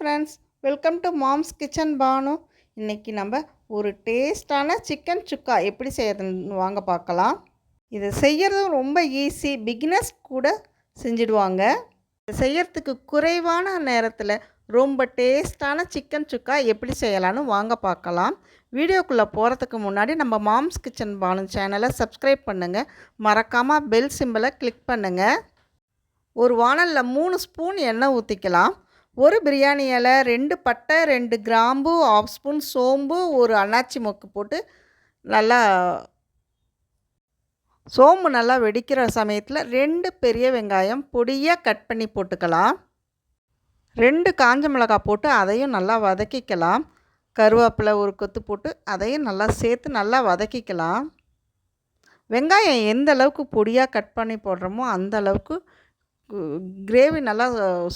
Friends welcome to mom's kitchen Banu இன்றைக்கி நம்ம ஒரு டேஸ்டான சிக்கன் சுக்கா எப்படி செய்யறதுன்னு வாங்க பார்க்கலாம். இது செய்கிறதும் ரொம்ப ஈஸி பிகினர்ஸ் கூட செஞ்சிடுவாங்க. இதை செய்யறதுக்கு குறைவான நேரத்தில் ரொம்ப டேஸ்டான சிக்கன் சுக்கா எப்படி செய்யலான்னு வாங்க பார்க்கலாம். வீடியோக்குள்ளே போகிறதுக்கு முன்னாடி நம்ம மாம்ஸ் கிச்சன் பானு சேனலை சப்ஸ்கிரைப் பண்ணுங்கள் மறக்காமல் பெல் சிம்பிளை கிளிக் பண்ணுங்கள் ஒரு வானலில் மூணு ஸ்பூன் எண்ணெய் ஊற்றிக்கலாம் ஒரு பிரியாணி இலை ரெண்டு பட்டை ரெண்டு கிராம்பு ஆஃப் ஸ்பூன் சோம்பு ஒரு அண்ணாச்சி மொக்கு போட்டு நல்லா சோம்பு நல்லா வெடிக்கிற சமயத்தில் ரெண்டு பெரிய வெங்காயம் பொடியாக கட் பண்ணி போட்டுக்கலாம். ரெண்டு காஞ்ச மிளகாய் போட்டு அதையும் நல்லா வதக்கிக்கலாம். கருவேப்பிலை ஒரு கொத்து போட்டு அதையும் நல்லா சேர்த்து நல்லா வதக்கிக்கலாம். வெங்காயம் எந்த அளவுக்கு பொடியாக கட் பண்ணி போடுறோமோ அந்த அளவுக்கு கிரேவி நல்லா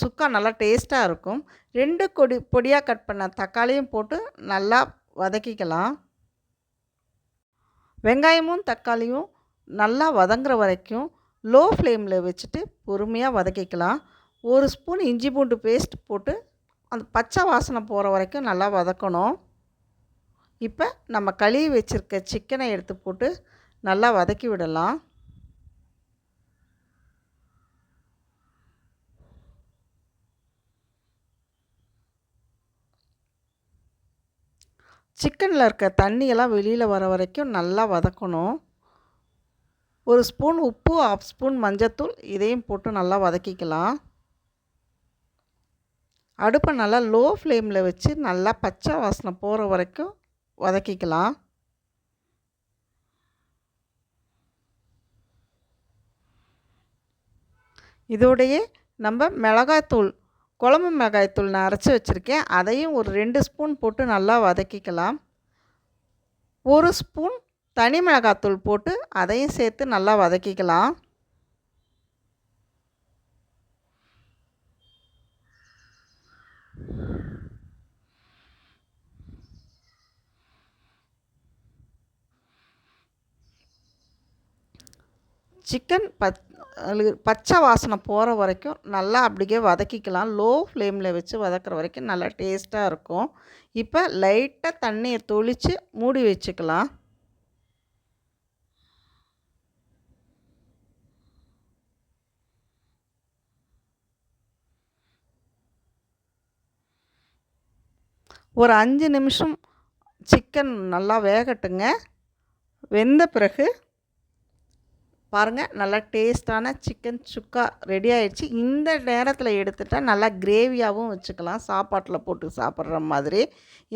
சுக்கா நல்லா டேஸ்ட்டாக இருக்கும். ரெண்டு கொடி பொடியாக கட் பண்ண தக்காளியும் போட்டு நல்லா வதக்கிக்கலாம். வெங்காயமும் தக்காளியும் நல்லா வதங்குற வரைக்கும் லோ ஃப்ளேமில் வச்சுட்டு பொறுமையாக வதக்கிக்கலாம். ஒரு ஸ்பூன் இஞ்சி பூண்டு பேஸ்ட் போட்டு அந்த பச்சை வாசனை போகிற வரைக்கும் நல்லா வதக்கணும். இப்போ நம்ம கழுவி வச்சுருக்க சிக்கனை எடுத்து போட்டு நல்லா வதக்கி விடலாம். சிக்கனில் இருக்க தண்ணியெல்லாம் வெளியில் வர வரைக்கும் நல்லா வதக்கணும். ஒரு ஸ்பூன் உப்பு ஆஃப் ஸ்பூன் மஞ்சத்தூள் இதையும் போட்டு நல்லா வதக்கிக்கலாம். அடுப்பை நல்லா லோ ஃப்ளேமில் வச்சு நல்லா பச்சை வாசனை போகிற வரைக்கும் வதக்கிக்கலாம். இதோடையே நம்ம மிளகாய்த்தூள் குழம்பு மிளகாய்த்தூள் நான் அரைச்சி வச்சுருக்கேன். அதையும் ஒரு ரெண்டு ஸ்பூன் போட்டு நல்லா வதக்கிக்கலாம். ஒரு ஸ்பூன் தனி மிளகாத்தூள் போட்டு அதையும் சேர்த்து நல்லா வதக்கிக்கலாம். சிக்கன் பச் பச்சை வாசனை போகிற வரைக்கும் நல்லா அப்படியே வதக்கிக்கலாம். லோ ஃப்ளேமில் வச்சு வதக்கிற வரைக்கும் நல்லா டேஸ்ட்டாக இருக்கும். இப்போ லைட்டாக தண்ணியை தொளித்து மூடி வச்சுக்கலாம். ஒரு அஞ்சு நிமிஷம் சிக்கன் நல்லா வேகட்டுங்க. வெந்த பிறகு பாருங்கள் நல்லா டேஸ்ட்டான சிக்கன் சுக்கா ரெடி ஆகிடுச்சு இந்த நேரத்தில் எடுத்துட்டால் நல்லா கிரேவியாகவும் வச்சுக்கலாம். சாப்பாட்டில் போட்டு சாப்பிட்ற மாதிரி.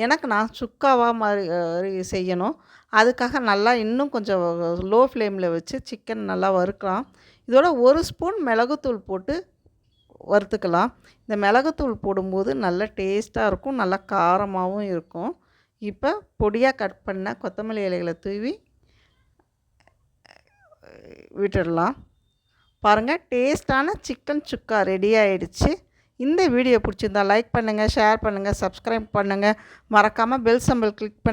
எனக்கு நான் சுக்காவாக மாதிரி செய்யணும். அதுக்காக நல்லா இன்னும் கொஞ்சம் லோ ஃப்ளேமில் வச்சு சிக்கன் நல்லா வறுக்கலாம். இதோட ஒரு ஸ்பூன் மிளகுத்தூள் போட்டு வறுத்துக்கலாம். இந்த மிளகுத்தூள் போடும்போது நல்ல டேஸ்ட்டாக இருக்கும். நல்லா காரமாகவும் இருக்கும். இப்போ பொடியாக கட் பண்ண கொத்தமல்லி இலைகளை தூவி விட்டுடலாம். பாருங்கள் டேஸ்ட்டான சிக்கன் சுக்கா ரெடி ஆகிடுச்சு இந்த வீடியோ பிடிச்சிருந்தா லைக் பண்ணுங்கள் ஷேர் பண்ணுங்கள் சப்ஸ்கிரைப் பண்ணுங்கள் மறக்காமல் பெல் சம்பல் கிளிக் பண்ணி